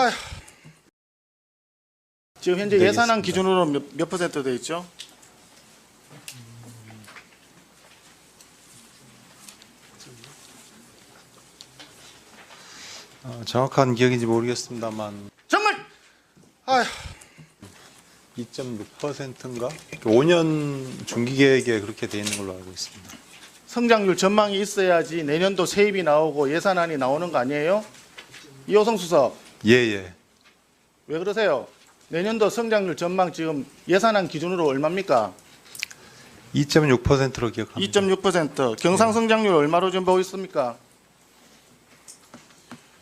아휴. 지금 현재 네, 예산안. 기준으로 몇, 몇 퍼센트 돼 있죠? 어, 정확한 기억인지 모르겠습니다만 정말 아휴. 2.6%인가? 5년 중기 계획에 그렇게 돼 있는 걸로 알고 있습니다. 성장률 전망이 있어야지 내년도 세입이 나오고 예산안이 나오는 거 아니에요? 이호성 수석 예, 예. 왜 그러세요? 내년도 성장률 전망 지금 예산안 기준으로 얼마입니까? 2.6%로 기억합니다. 2.6% 경상 성장률 얼마로 지금 보고 있습니까?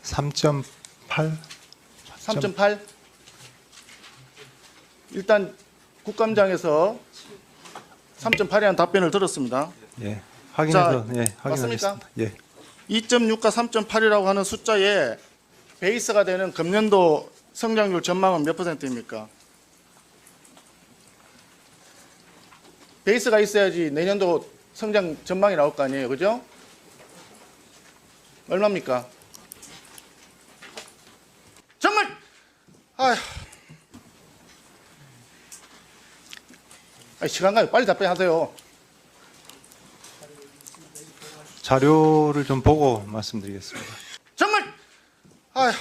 3.8? 3.8? 일단 국감장에서 3.8이라는 답변을 들었습니다. 예. 확인해서 예, 맞습니까? 확인하겠습니다. 예. 2.6과 3.8이라고 하는 숫자에 베이스가 되는 금년도 성장률 전망은 몇 퍼센트입니까? 베이스가 있어야지 내년도 성장 전망이 나올 거 아니에요. 그죠? 얼마입니까? 정말 아휴. 시간 가요. 빨리 답변하세요. 자료를 좀 보고 말씀드리겠습니다. 정말 아휴.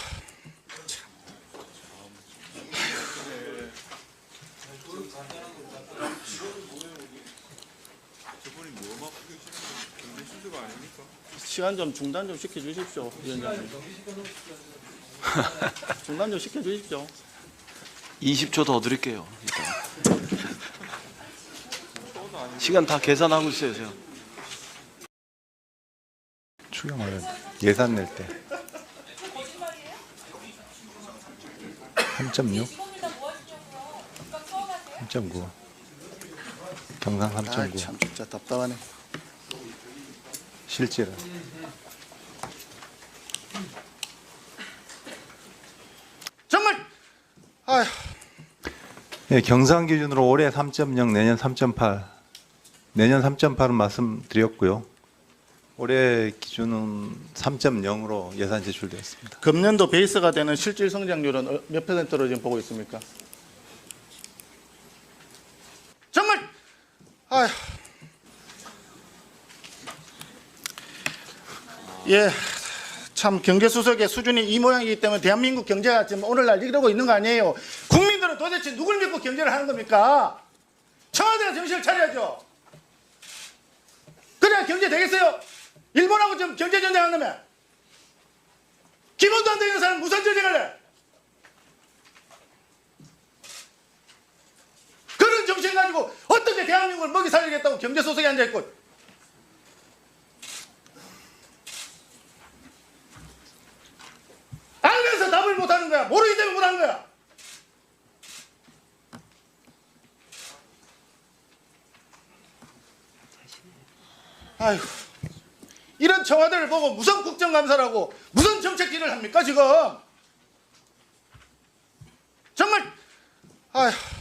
시간 좀 중단 좀 시켜 주십시오, 위원장님. 중단 좀 시켜 주십시오. 20초 더 드릴게요. 시간 다 계산하고 있어요, 제가. 추경을 예산 낼 때. 3.6? 3.9. 경상 아, 3.9. 참 진짜 답답하네. 실제로. 정말 아휴. 예, 경상 기준으로 올해 3.0, 내년 3.8. 내년 3.8은 말씀드렸고요. 올해 기준은 3.0으로 예산 제출되었습니다. 금년도 베이스가 되는 실질 성장률은 어- 몇 퍼센트로 지금 보고 있습니까? 정말 아휴. 예, 참 경제 수석의 수준이 이 모양이기 때문에 대한민국 경제가 지금 오늘날 이러고 있는 거 아니에요? 국민들은 도대체 누굴 믿고 경제를 하는 겁니까? 청와대가 정신을 차려야죠. 그래야 경제 되겠어요? 일본하고 지금 경제 전쟁 한다며? 기본도 안 되는 사람 무슨 전쟁을 해? 그런 정신 가지고 어떻게 대한민국을 먹이 살리겠다고 경제 소속에 앉아 있고 알면서 답을 못 하는 거야. 모르기 때문에 못 하는 거야. 아휴. 이런 청와대를 보고 무슨 국정감사라고 무슨 정책기를 합니까 지금? 정말 아휴.